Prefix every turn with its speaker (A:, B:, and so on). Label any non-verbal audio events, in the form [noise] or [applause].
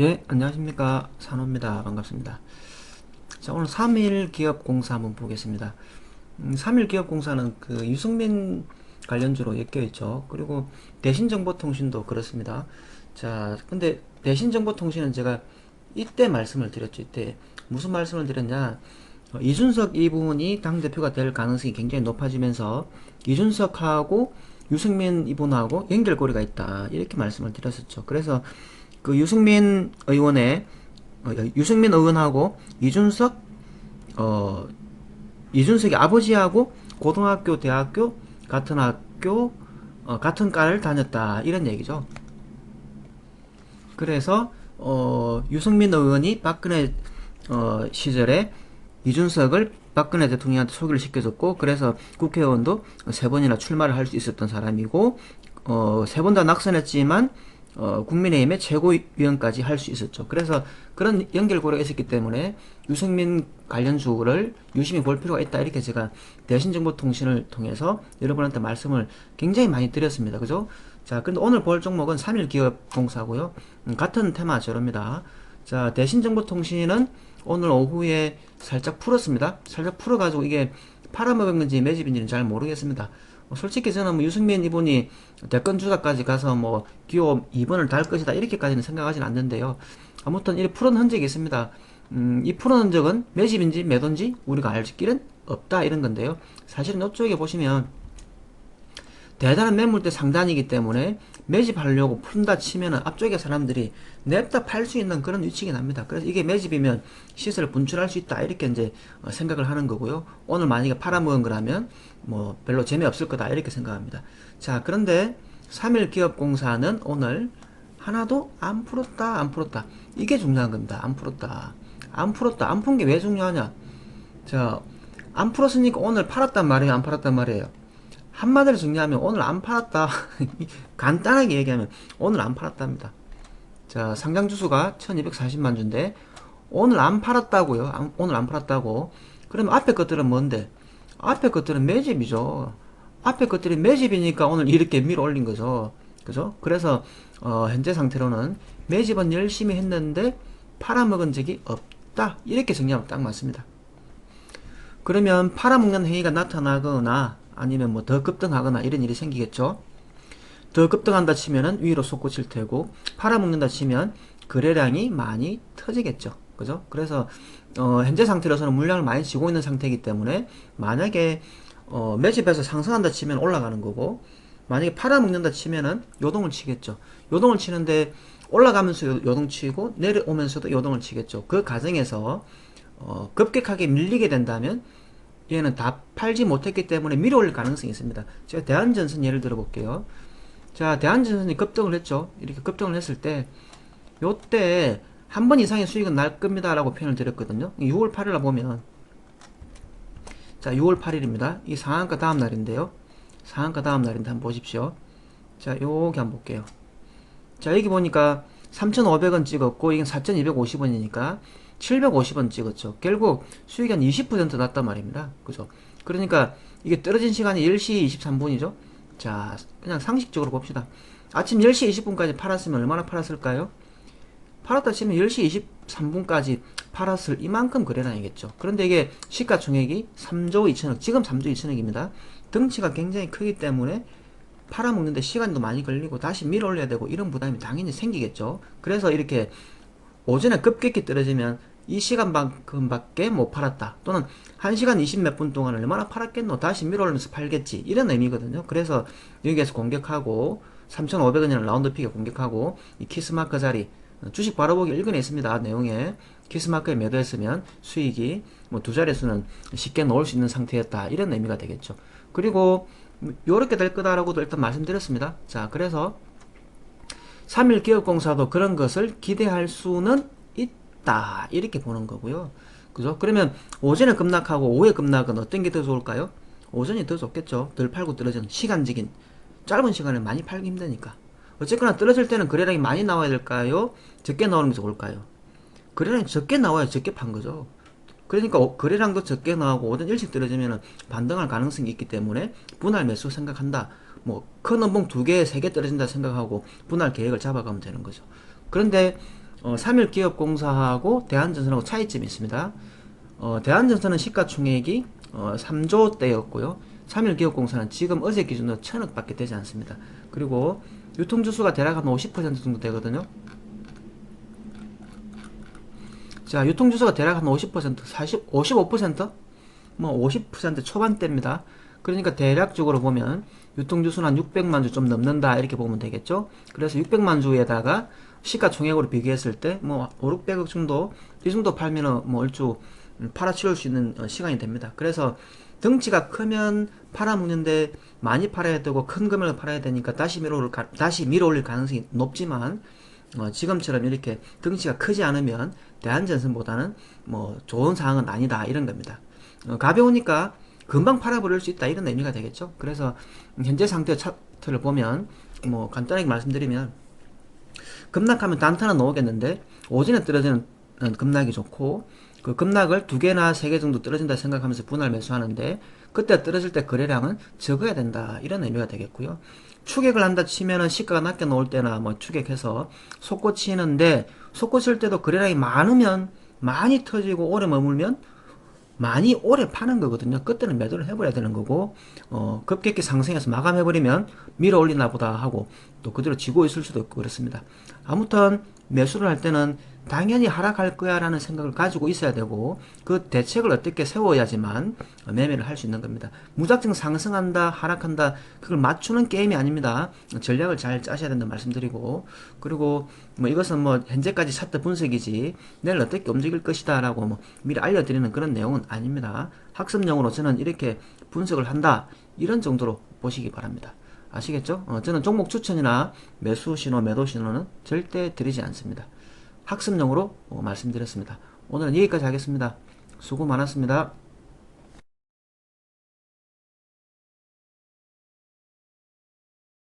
A: 예, 안녕하십니까. 산호입니다. 반갑습니다. 자, 오늘 3일 기업공사 한번 보겠습니다. 음, 3일 기업공사는 그 유승민 관련주로 엮여 있죠. 그리고 대신정보통신도 그렇습니다. 자, 근데 대신정보통신은 제가 이때 말씀을 드렸죠. 이때 무슨 말씀을 드렸냐? 어, 이준석 이분이 당대표가 될 가능성이 굉장히 높아지면서 이준석하고 유승민 이분하고 연결고리가 있다. 이렇게 말씀을 드렸었죠. 그래서 그 유승민 의원의 어, 유승민 의원하고 이준석 어 이준석의 아버지하고 고등학교 대학교 같은 학교 어, 같은 과를 다녔다 이런 얘기죠. 그래서 어 유승민 의원이 박근혜 어 시절에 이준석을 박근혜 대통령한테 소개를 시켜줬고 그래서 국회의원도 세 번이나 출마를 할 수 있었던 사람이고 어 세 번 다 낙선했지만 어, 국민의힘의 최고위원까지 할 수 있었죠. 그래서 그런 연결고리가 있었기 때문에 유승민 관련 주를 유심히 볼 필요가 있다. 이렇게 제가 대신정보통신을 통해서 여러분한테 말씀을 굉장히 많이 드렸습니다. 그죠? 자, 근데 오늘 볼 종목은 3일 기업 공사고요. 음, 같은 테마 저럽니다. 자, 대신정보통신은 오늘 오후에 살짝 풀었습니다. 살짝 풀어가지고 이게 팔아먹은 건지 매집인지는 잘 모르겠습니다. 뭐 솔직히 저는 뭐 유승민 이분이 대권 주자까지 가서 뭐 기호 2번을 달 것이다 이렇게까지는 생각하진 않는데요. 아무튼 이 푸른 흔적이 있습니다. 음, 이 푸른 흔적은 매집인지 매도인지 우리가 알 길은 없다 이런 건데요. 사실은 이쪽에 보시면 대단한 매물대 상단이기 때문에 매집하려고 푼다 치면은 앞쪽에 사람들이 냅다 팔 수 있는 그런 위치가 납니다. 그래서 이게 매집이면 시세를 분출할 수 있다 이렇게 이제 어, 생각을 하는 거고요. 오늘 만약에 팔아먹은 거라면 뭐 별로 재미없을 거다 이렇게 생각합니다. 자 그런데 3일 기업공사는 오늘 하나도 안 풀었다 안 풀었다 이게 중요한 겁니다. 안 풀었다 안 풀었다 안 푼 게 왜 중요하냐 자 안 풀었으니까 오늘 팔았단 말이에요 안 팔았단 말이에요 한마디로 정리하면 오늘 안 팔았다. [laughs] 간단하게 얘기하면 오늘 안 팔았답니다. 자, 상장 주수가 1240만 주인데 오늘 안 팔았다고요. 안, 오늘 안 팔았다고. 그러면 앞에 것들은 뭔데? 앞에 것들은 매집이죠. 앞에 것들이 매집이니까 오늘 이렇게 밀어 올린 거죠. 그죠? 그래서 어, 현재 상태로는 매집은 열심히 했는데 팔아먹은 적이 없다. 이렇게 정리하면 딱 맞습니다. 그러면 팔아먹는 행위가 나타나거나 아니면 뭐 더 급등하거나 이런 일이 생기겠죠. 더 급등한다 치면은 위로 솟구칠 테고 팔아먹는다 치면 거래량이 많이 터지겠죠. 그죠? 그래서 어, 현재 상태로서는 물량을 많이 쥐고 있는 상태이기 때문에 만약에 어, 매집해서 상승한다 치면 올라가는 거고 만약에 팔아먹는다 치면은 요동을 치겠죠. 요동을 치는데 올라가면서 요동 치고 내려오면서도 요동을 치겠죠. 그 과정에서 어, 급격하게 밀리게 된다면 얘는 다 팔지 못했기 때문에 밀어올릴 가능성이 있습니다. 제가 대한전선 예를 들어 볼게요. 자, 대한전선이 급등을 했죠. 이렇게 급등을 했을 때, 요때 한 번 이상의 수익은 날 겁니다. 라고 표현을 드렸거든요. 6월 8일날 보면, 자, 6월 8일입니다. 이 상한가 다음 날인데요. 상한가 다음 날인데 한번 보십시오. 자, 여기 한번 볼게요. 자, 여기 보니까 3,500원 찍었고, 이건 4,250원이니까, 750원 찍었죠. 결국 수익이 한 20% 났단 말입니다. 그죠? 그러니까 이게 떨어진 시간이 10시 23분이죠. 자, 그냥 상식적으로 봅시다. 아침 10시 20분까지 팔았으면 얼마나 팔았을까요? 팔았다 치면 10시 23분까지 팔았을 이만큼 거래량이겠죠. 그런데 이게 시가총액이 3조 2천억, 지금 3조 2천억입니다. 덩치가 굉장히 크기 때문에 팔아먹는데 시간도 많이 걸리고 다시 밀어 올려야 되고 이런 부담이 당연히 생기겠죠. 그래서 이렇게 오전에 급격히 떨어지면 이 시간만큼밖에 못 팔았다. 또는 1시간 20 몇 분 동안 얼마나 팔았겠노? 다시 밀어올면서 팔겠지. 이런 의미거든요. 그래서 여기에서 공격하고 3,500원이라는 라운드픽에 공격하고 이 키스마크 자리 주식 바로보기 읽어내 있습니다. 내용에 키스마크에 매도했으면 수익이 뭐 두 자릿수는 쉽게 넣을 수 있는 상태였다. 이런 의미가 되겠죠. 그리고 요렇게 될 거다라고도 일단 말씀드렸습니다. 자, 그래서 3일 기업공사도 그런 것을 기대할 수는 있다. 이렇게 보는 거고요. 그죠? 그러면 오전에 급락하고 오후에 급락은 어떤 게 더 좋을까요? 오전이 더 좋겠죠. 덜 팔고 떨어지는 시간적인 짧은 시간에 많이 팔기 힘드니까. 어쨌거나 떨어질 때는 거래량이 많이 나와야 될까요? 적게 나오는 게 좋을까요? 거래량이 적게 나와야 적게 판 거죠. 그러니까 거래량도 적게 나오고 오전 일찍 떨어지면 반등할 가능성이 있기 때문에 분할 매수 생각한다. 뭐큰 원봉 두 개, 세 개 떨어진다 생각하고 분할 계획을 잡아가면 되는 거죠. 그런데 어, 3일 기업공사하고 대한전선하고 차이점이 있습니다. 어, 대한전선은 시가총액이 어, 3조대였고요. 3일 기업공사는 지금 어제 기준으로 천억밖에 되지 않습니다. 그리고 유통주수가 대략 한 50% 정도 되거든요. 자, 유통주수가 대략 한 50%, 40, 55%? 뭐 50% 초반대입니다. 그러니까 대략적으로 보면 유통주수는 한 600만 주 좀 넘는다 이렇게 보면 되겠죠. 그래서 600만 주에다가 시가총액으로 비교했을 때 뭐 5, 600억 정도 이 정도 팔면은 뭐 얼추 팔아치울 수 있는 어, 시간이 됩니다. 그래서 덩치가 크면 팔아먹는데 많이 팔아야 되고 큰 금액을 팔아야 되니까 다시 밀어올 가, 다시 밀어올릴 가능성이 높지만 어, 지금처럼 이렇게 덩치가 크지 않으면 대한전선보다는 뭐 좋은 상황은 아니다 이런 겁니다. 어, 가벼우니까 금방 팔아버릴 수 있다 이런 의미가 되겠죠. 그래서 현재 상태 차트를 보면 뭐 간단하게 말씀드리면 급락하면 단타는 나오겠는데 오전에 떨어지는 급락이 좋고 그 급락을 두 개나 세 개 정도 떨어진다 생각하면서 분할 매수하는데 그때 떨어질 때 거래량은 적어야 된다 이런 의미가 되겠고요. 추격을 한다 치면은 시가가 낮게 나올 때나 뭐 추격해서 솟구치는데 솟구칠 때도 거래량이 많으면 많이 터지고 오래 머물면 많이 오래 파는 거거든요. 그때는 매도를 해버려야 되는 거고, 어, 급격히 상승해서 마감해버리면 밀어 올리나 보다 하고, 또 그대로 지고 있을 수도 있고 그렇습니다. 아무튼 매수를 할 때는 당연히 하락할 거야 라는 생각을 가지고 있어야 되고, 그 대책을 어떻게 세워야지만 매매를 할 수 있는 겁니다. 무작정 상승한다, 하락한다, 그걸 맞추는 게임이 아닙니다. 전략을 잘 짜셔야 된다 말씀드리고, 그리고 뭐 이것은 뭐 현재까지 차트 분석이지, 내일 어떻게 움직일 것이다 라고 뭐 미리 알려드리는 그런 내용은 아닙니다. 학습용으로 저는 이렇게 분석을 한다, 이런 정도로 보시기 바랍니다. 아시겠죠? 어, 저는 종목 추천이나 매수 신호, 매도 신호는 절대 드리지 않습니다. 학습용으로 어, 말씀드렸습니다. 오늘은 여기까지 하겠습니다. 수고 많았습니다.